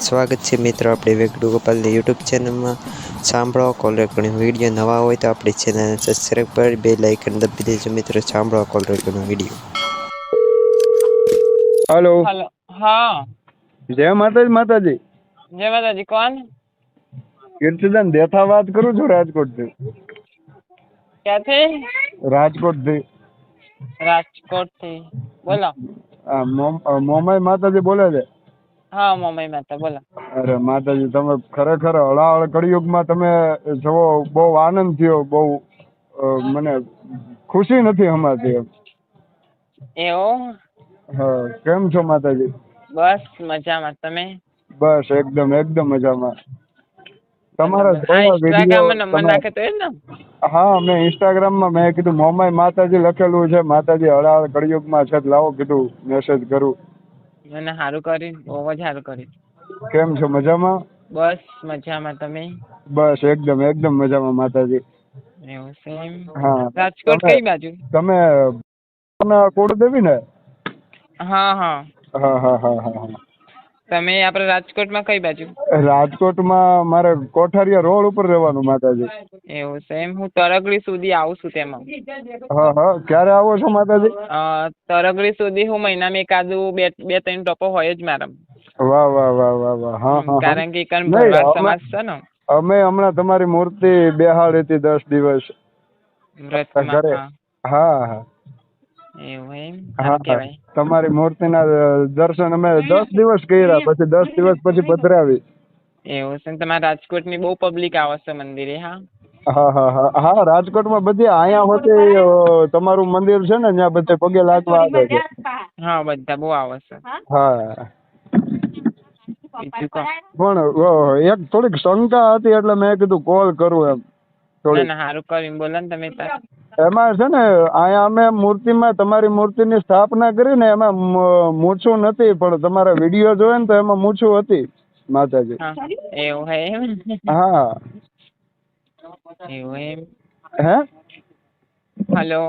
સ્વાગત છે મિત્રો આપણે વેગડુ ગોપાલની યુટ્યુબ ચેનલમાં. સાંભળો કોલ રેકોર્ડિંગ વીડિયો નવા હોય તો આપણી ચેનલને સબસ્ક્રાઈબ કરી બે લાઇકન દબી દેજો મિત્રો. સાંભળો કોલ રેકોર્ડિંગ વીડિયો. હલો. હા. જય માતાજી માતાજી. જય માતાજી કોણ? કીર્તિદાન દેથા વાત કરું છું રાજકોટથી. ક્યાંથી? રાજકોટથી. રાજકોટથી. રાજકોટથી બોલો મોમાઈ માતાજી બોલે છે. હા મમ્મી માતા બોલો. અરે માતાજી તમે ખરેખર હળાહળ કળિયુગમાં તમે જવો બહુ આનંદ થયો બહુ મને ખુશી નથી હમાતી એમ. એવું? હા કેમ છો માતાજી? બસ મજામાં તમે? બસ એકદમ એકદમ મજામાં. તમારા ઇન્સ્ટાગ્રામ ને હા મેં ઇન્સ્ટાગ્રામમાં મેં કીધું મોમાઈ માતાજી લખેલું છે માતાજી હળાહળ કળિયુગમાં છે લાવો કીધું મેસેજ કરું. મને સારું કરી બહુ જ સારું કરી કેમ છો મજામાં? બસ મજામાં તમે? બસ એકદમ એકદમ મજામાં માતાજી. એવું સેમ હા રાજકોટ કઈ બાજુ? તમે તમે દેવી ને? હા. હા હા હા હા હા. તમે આપણે રાજકોટમાં કઈ બાજુ? રાજકોટમાં મારે કોઠારિયા રોડ ઉપર રહેવાનું માતાજી. એવું છે એમ? હું તરગડી સુધી આવું છું તેમાં. હા હા. ક્યારે આવો છો માતાજી? તરગડી સુધી હું મહિનામાં એકાદું બે બે ત્રણ ટોપો હોય જ મારા વાહ વાહ વાહ વાહ વાહ. હા હા, હા. કારણ કે કન ભરવાડ સમાજ છે ને. અમે હમણાં તમારી મૂર્તિ બેહાડી હતી દસ દિવસ. ઘરે. હા હા. તમારી મૂર્તિ ના દર્શન અમે દસ દિવસ કર્યા પછી દસ દિવસ પછી પધરાવી. એવું છે ને રાજકોટની બહુ પબ્લિક આવે છે મંદિરે હા? હા હા હા. રાજકોટમાં બધી અહીંયા હોતી તમારું મંદિર છે ને ત્યાં બધે પગે લાગવા આવે છે. હા બધા બહુ આવે છે. હા. પણ એક થોડીક શંકા હતી એટલે મેં કીધું કોલ કરું એમ. ના સારું કરીને બોલો ને તમે તાર. એમાં છે ને અહીંયા અમે મૂર્તિમાં તમારી મૂર્તિની સ્થાપના કરી ને એમાં મૂછું નથી પણ તમારા વીડિયો જોયો ને તો એમાં મૂછું હતી માતાજી. એવું હે હા. એવું એમ? હે? હલો.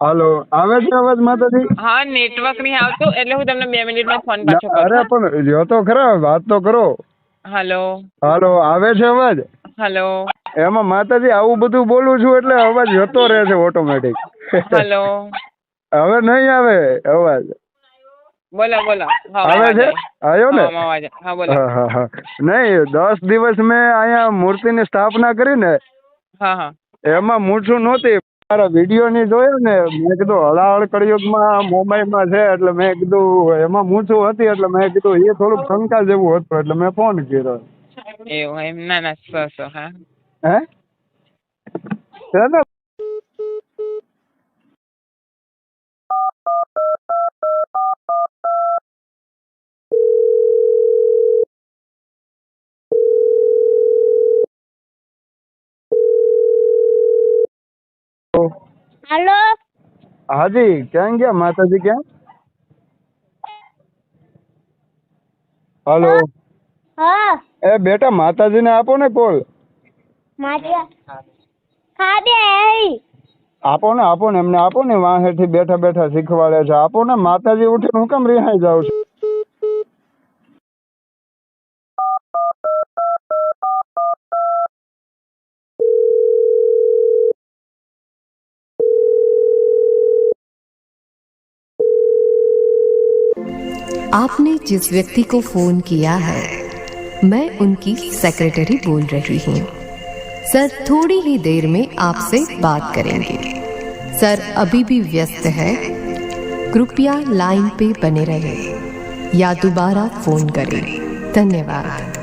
હાલો. આવે છે અવાજ માતાજી? હા નેટવર્ક નહીં આવતું એટલે હું તમને બે મિનિટમાં ફોન પાછો અરે પણ જો તો ખરા વાત તો કરો. હલો. હાલો આવે છે અવાજ? હલો. એમાં માતાજી આવું બધું બોલું છું એટલે અવાજ જતો રહે છે ઓટોમેટિક હેલો. હવે નહીં આવે અવાજ? બોલો બોલો. આવે છે? આવ્યો ને? હા બોલો. હા હા હા. નહીં દસ દિવસ મેં અહીંયા મૂર્તિની સ્થાપના કરી ને હા હા. એમાં મૂછું નહોતી. મારા વીડિયો ની જોયો ને મેં કીધું હળાહળ કળિયુગમાં મોબાઈલમાં છે એટલે મેં કીધું એમાં મૂછું હતી એટલે મેં કીધું એ થોડુંક શંકા જેવું હતું એટલે મેં ફોન કર્યો. એવું એમ ના ના સો સો હા? હે? ચલો. હેલો? હાજી ક્યાં ગયા? માતાજી ક્યાં? હેલો. હા. એ બેટા માતાજીને આપો ને કોલ માતા ખાધે આઈ આપો ને આપો ને એમને આપો ને વાહેથી બેઠા બેઠા શીખવાડે છે આપો ને માતાજી ઉઠીને હું કેમ રિહાઈ જાઉં છું आपने जिस व्यक्ति को फोन किया है मैं उनकी सेक्रेटरी बोल रही हूँ। सर, थोड़ी ही देर में आपसे बात करेंगे। सर, अभी भी व्यस्त है। कृपया लाइन पे बने रहें या दोबारा फ़ोन करें। धन्यवाद।